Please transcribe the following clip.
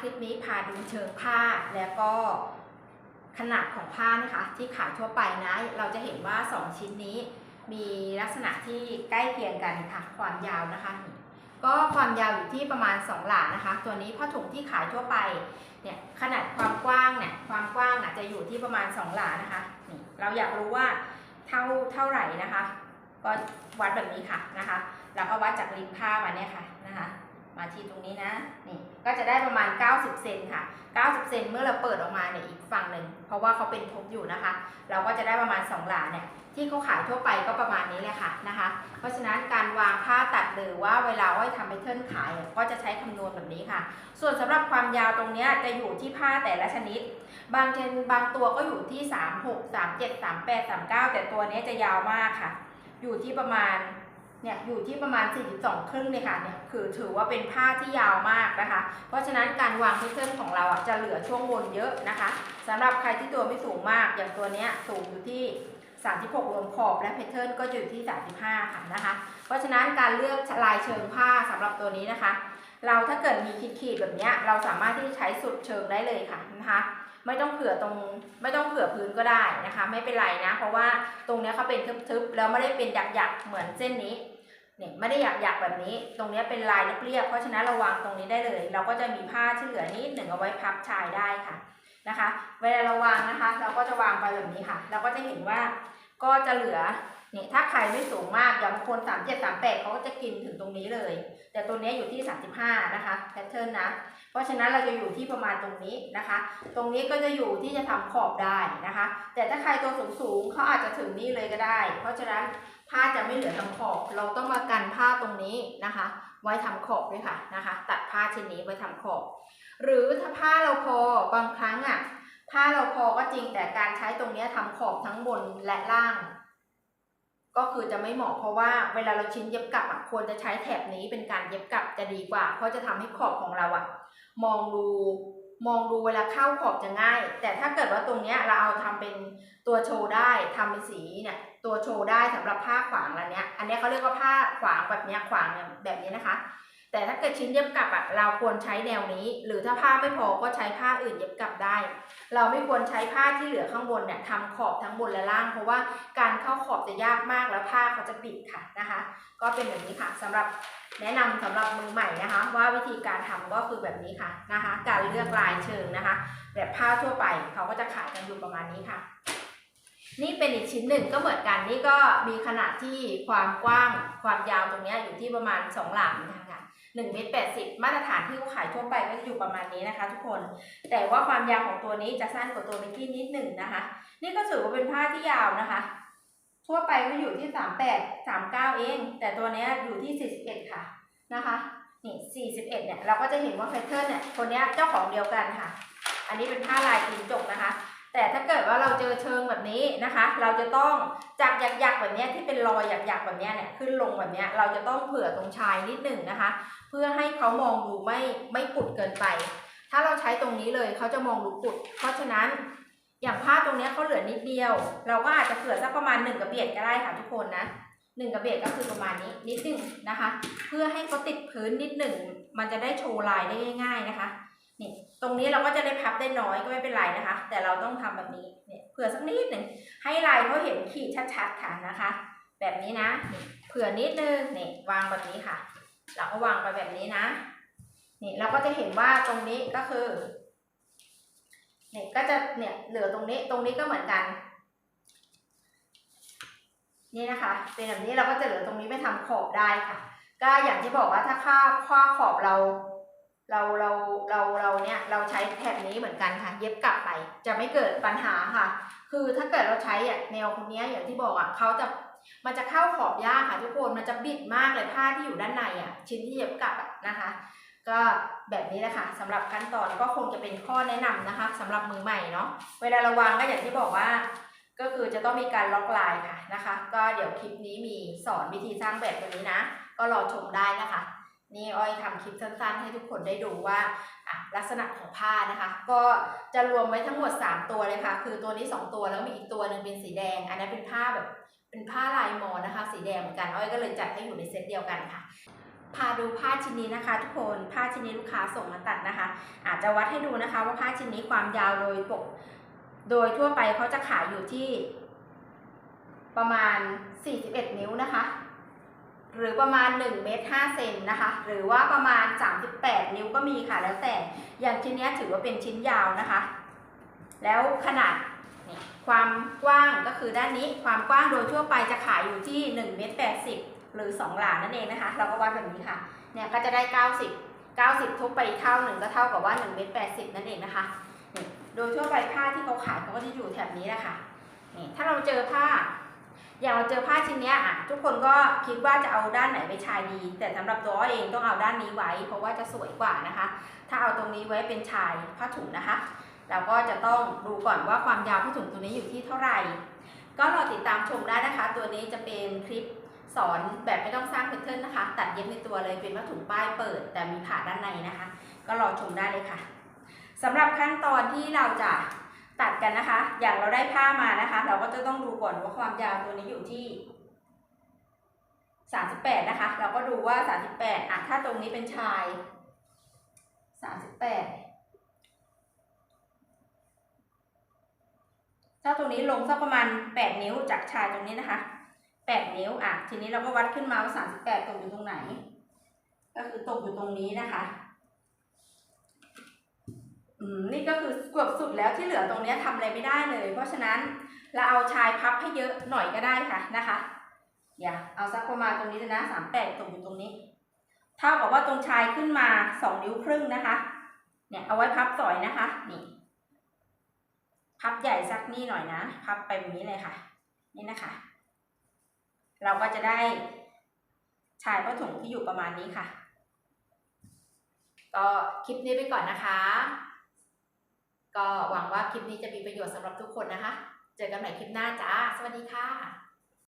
คลิปนี้พาดูเชิงผ้าแล้วก็ขนาดของผ้านะคะ ที่ขายทั่วไปนะ เราจะเห็นว่า 2 ชิ้นนี้มีลักษณะที่ใกล้เคียงกันค่ะ ความยาวนะคะ ก็ความยาวอยู่ที่ประมาณ 2 หลานะคะ ตัวนี้ผ้าถุงที่ขายทั่วไปเนี่ยขนาดความกว้างเนี่ยความกว้างน่ะจะอยู่ที่ประมาณ 2 หลานะคะนี่เราอยากรู้ว่าเท่าเท่าไหร่นะคะ ก็วัดแบบนี้ค่ะนะคะ แล้วก็วัดจากริมผ้ามาเนี่ยค่ะนะคะ มาที่ตรงนี้นะนี่ก็จะได้ประมาณ 90 เซนค่ะ 90 เซนเมื่อเราเปิดออกมาเนี่ยอีกฝั่งหนึ่งเพราะว่าเขาเป็นทบอยู่นะคะ เราก็จะได้ประมาณ 2 หลาเนี่ยที่เขาขายทั่วไปก็ประมาณนี้เลยค่ะนะคะ เพราะฉะนั้นการวางผ้าตัดหรือว่าเวลาอ้อยทำแพทเทิร์นขายก็จะใช้คำนวณแบบนี้ค่ะ ส่วนสำหรับความยาวตรงเนี้ยจะอยู่ที่ผ้าแต่ละชนิด บางเชนบางตัวก็อยู่ที่ 36 37 38 39 แต่ตัวนี้จะยาวมากค่ะ อยู่ที่ประมาณ เนี่ยอยู่ที่ประมาณ 42 ครึ่งเลยค่ะเนี่ยคือถือว่าเป็นผ้าที่ยาวมากนะคะ เพราะฉะนั้นการวางพทเทิร์นของเราอะจะเหลือช่วงบนเยอะนะคะสำหรับใครที่ตัวไม่สูงมากอย่างตัวเนี้ยสูงอยู่ที่ 36รวมขอบและแพทเทิร์นก็อยู่ที่ 35 ค่ะนะคะ เพราะฉะนั้นการเลือกลายเชิงผ้าสำหรับตัวนี้นะคะ เราถ้าเกิดมีขีดๆแบบเนี้ยเราสามารถที่จะใช้สุดเชิงได้เลยค่ะนะคะ ไม่ต้องเผื่อตรงไม่ต้องเผื่อพื้นก็ได้นะคะ ไม่เป็นไรนะ เพราะว่าตรงเนี้ยเขาเป็นทึบๆแล้วไม่ได้เป็นหยักๆเหมือนเส้นนี้เนี่ยไม่ได้หยักๆแบบนี้ ตรงเนี้ยเป็นลายเรียบๆเพราะฉะนั้นเราวางตรงนี้ได้เลย เราก็จะมีผ้าที่เหลือนิดหนึ่งเอาไว้พับชายได้ค่ะนะคะ เวลาเราวางนะคะ เราก็จะวางไปแบบนี้ค่ะ เราก็จะเห็นว่าก็จะเหลือ นี่ยถ้าใครไม่สูงมากอย่างคนสามเจ็ดสามแปดเขาก็จะกินถึงตรงนี้เลย แต่ตัวนี้อยู่ที่สามสิบห้านะคะแพทเทิร์นนะ เพราะฉะนั้นเราจะอยู่ที่ประมาณตรงนี้นะคะ ตรงนี้ก็จะอยู่ที่จะทำขอบได้นะคะ แต่ถ้าใครตัวสูงสูงเขาอาจจะถึงนี่เลยก็ได้ เพราะฉะนั้นผ้าจะไม่เหลือทำขอบ เราต้องมากันผ้าตรงนี้นะคะ ไว้ทำขอบด้วยค่ะนะคะ ตัดผ้าชิ้นนี้ไว้ทำขอบ หรือถ้าผ้าเราพอบางครั้งอะผ้าเราพอก็จริงแต่การใช้ตรงนี้ยทำขอบทั้งบนและล่าง ก็คือจะไม่เหมาะเพราะว่าเวลาเราชิ้นเย็บกลับอะควรจะใช้แถบนี้เป็นการเย็บกลับจะดีกว่า เพราะจะทำให้ขอบของเราอะมองดูมองดูเวลาเข้าขอบจะง่าย แต่ถ้าเกิดว่าตรงเนี้ยเราเอาทำเป็นตัวโชว์ได้ทำเป็นสีเนี่ยตัวโชว์ได้สำหรับผ้าขวางอะไรเนี้ยอันเนี้ยเขาเรียกว่าผ้าขวางแบบเนี้ยขวางแบบนี้นะคะ แต่ถ้าเกิดชิ้นเย็บกลับอะเราควรใช้แนวนี้ หรือถ้าผ้าไม่พอก็ใช้ผ้าอื่นเย็บกลับได้ เราไม่ควรใช้ผ้าที่เหลือข้างบนเนี่ยทำขอบทั้งบนและล่าง เพราะว่าการเข้าขอบจะยากมากแล้วผ้าเขาจะปิดค่ะนะคะ ก็เป็นแบบนี้ค่ะสำหรับแนะนำสำหรับมือใหม่นะคะ ว่าวิธีการทำก็คือแบบนี้ค่ะนะคะ การเลือกลายเชิงนะคะ แบบผ้าทั่วไปเขาก็จะขายกันอยู่ประมาณนี้ค่ะ นี่เป็นอีกชิ้นหนึ่งก็เหมือนกันนี่ก็มีขนาดที่ความกว้างความยาวตรงนี้อยู่ที่ประมาณ 2 หลานะคะหนึ่งเมตรแปดสิบมาตรฐานที่เขาขายทั่วไปก็จะอยู่ประมาณนี้นะคะ ทุกคน แต่ว่าความยาวของตัวนี้จะสั้นกว่าตัวเมื่อกี้นิดหนึ่งนะคะ นี่ก็ถือว่าเป็นผ้าที่ยาวนะคะ ทั่วไปก็อยู่ที่สามแปดสามเก้าเอง แต่ตัวนี้อยู่ที่สี่สิบเอ็ดค่ะนะคะนี่สี่สิบเอ็ดเนี่ยเราก็จะเห็นว่าแพทเทิร์นเนี่ยตัวเนี้เจ้าของเดียวกันค่ะ อันนี้เป็นผ้าลายตีนจกนะคะ แต่ถ้าเกิดว่าเราเจอเชิงแบบนี้นะคะ เราจะต้องจากหยักๆแบบนี้ที่เป็นรอยหยักๆแบบนี้เนี่ยขึ้นลงแบบนี้เราจะต้องเผื่อตรงชายนิดหนึ่งนะคะ เพื่อให้เขามองดูไม่ไม่กุดเกินไป ถ้าเราใช้ตรงนี้เลยเขาจะมองดูกุด เพราะฉะนั้นอย่างผ้าตรงนี้เขาเหลือนิดเดียว เราก็อาจจะเผื่อสักประมาณหนึ่งกระเบียดก็ได้ค่ะทุกคนนะหนึ่งกระเบียดก็คือประมาณนี้นิดหนึ่งนะคะ เพื่อให้เขาติดพื้นนิดหนึ่งมันจะได้โชว์ลายได้ง่าย ๆนะคะ นี่ตรงนี้เราก็จะได้พับได้น้อยก็ไม่เป็นไรนะคะ แต่เราต้องทำแบบนี้เนี่ยเผื่อสักนิดหนึ่งให้ลายเขาเห็นขีดชัดๆค่ะนะคะ แบบนี้นะเผื่อนิดนึงนี่วางแบบนี้ค่ะ เราก็วางไปแบบนี้นะนี่เราก็จะเห็นว่าตรงนี้ก็คือเนี่ยก็จะเนี่ยเหลือตรงนี้ตรงนี้ก็เหมือนกัน นี่นะคะ เป็นแบบนี้เราก็จะเหลือตรงนี้ไปทำขอบได้ค่ะ ก็อย่างที่บอกว่าถ้าค่าค่าขอบเรา เราเราเราเราเนี่ยเราใช้แถบนี้เหมือนกันค่ะ เย็บกลับไปจะไม่เกิดปัญหาค่ะ คือถ้าเกิดเราใช้อะแนวคนนี้อย่างที่บอกอะเขาจะมันจะเข้าขอบยากค่ะทุกคนมันจะบิดมากเลยผ้าที่อยู่ด้านในอะชิ้นที่เย็บกลับอะนะคะ ก็แบบนี้แหละค่ะสำหรับขั้นตอนก็คงจะเป็นข้อแนะนำนะคะสำหรับมือใหม่เนาะเวลาเราวางก็อย่างที่บอกว่า ก็คือจะต้องมีการล็อกลายค่ะนะคะ ก็เดี๋ยวคลิปนี้มีสอนวิธีสร้างแบบตัวนี้นะ ก็รอชมได้นะคะ นี่อ้อยทำคลิปสั้นๆ ให้ทุกคนได้ดูว่าลักษณะของผ้านะคะ ก็จะรวมไว้ทั้งหมด 3 ตัวเลยค่ะ คือตัวนี้ 2 ตัวแล้วมีอีกตัวหนึ่งเป็นสีแดง อันนั้นเป็นผ้าแบบเป็นผ้าลายมอนะคะ สีแดงเหมือนกันอ้อยก็เลยจัดให้อยู่ในเซตเดียวกันค่ะพาดูผ้าชิ้นนี้นะคะ ทุกคนผ้าชิ้นนี้ลูกค้าส่งมาตัดนะคะ อาจจะวัดให้ดูนะคะว่าผ้าชิ้นนี้ความยาวโดยปกโดยทั่วไปเขาจะขายอยู่ที่ประมาณ 41 นิ้วนะคะ หรือประมาณ1เมตร5เซนนะคะ หรือว่าประมาณ 38 นิ้วก็มีค่ะ แล้วแต่ อย่างชิ้นนี้ถือว่าเป็นชิ้นยาวนะคะ แล้วขนาดความกว้างก็คือด้านนี้ ความกว้างโดยทั่วไปจะขายอยู่ที่1เมตร80 หรือ 2 หลานั่นเองนะคะ เราก็วัดแบบนี้ค่ะ เนี่ยก็จะได้ 90 90 ทุบไปเท่าหนึ่งก็เท่ากับว่า1เมตร80 นั่นเองนะคะนี่โดยทั่วไปผ้าที่เขาขายเขาก็จะอยู่แถบนี้แหละค่ะนี่ถ้าเราเจอผ้า อย่างเราเจอผ้าชิ้นนี้อะทุกคนก็คิดว่าจะเอาด้านไหนไปชายดี แต่สำหรับตัวอ้อเองต้องเอาด้านนี้ไว้ เพราะว่าจะสวยกว่านะคะ ถ้าเอาตรงนี้ไว้เป็นชายผ้าถุงนะคะ เราก็จะต้องดูก่อนว่าความยาวผ้าถุงตัวนี้อยู่ที่เท่าไหร่ ก็รอติดตามชมได้นะคะ ตัวนี้จะเป็นคลิปสอนแบบไม่ต้องสร้างแพทเทิร์นนะคะ ตัดเย็บในตัวเลยเป็นผ้าถุงป้ายเปิด แต่มีผ่าด้านในนะคะ ก็รอชมได้เลยค่ะสำหรับขั้นตอนที่เราจะ ตัดกันนะคะ อย่างเราได้ผ้ามานะคะ เราก็จะต้องดูก่อนว่าความยาวตัวนี้อยู่ที่ 38 นะคะ เราก็ดูว่า 38อะถ้าตรงนี้เป็นชาย 38 ถ้าตรงนี้ลงสักประมาณ 8 นิ้วจากชายตรงนี้นะคะ 8 นิ้วอะทีนี้เราก็วัดขึ้นมาว่า 38 ตกอยู่ตรงไหน ก็คือตกอยู่ตรงนี้นะคะ นี่ก็คือเกือบสุดแล้วที่เหลือตรงนี้ทำอะไรไม่ได้เลย เพราะฉะนั้นเราเอาชายพับให้เยอะหน่อยก็ได้ค่ะนะคะ อย่าเอาสักประมาณตรงนี้เลยนะ38ตกอยู่ตรงนี้ เท่ากับว่าตรงชายขึ้นมา2นิ้วครึ่งนะคะ เนี่ยเอาไว้พับสอยนะคะ นี่ พับใหญ่สักนี่หน่อยนะ พับไปแบบนี้เลยค่ะ นี่นะคะ เราก็จะได้ชายผ้าถุงที่อยู่ประมาณนี้ค่ะ ก็คลิปนี้ไปก่อนนะคะ ก็หวังว่าคลิปนี้จะมีประโยชน์สำหรับทุกคนนะคะ เจอกันใหม่คลิปหน้าจ้า สวัสดีค่ะ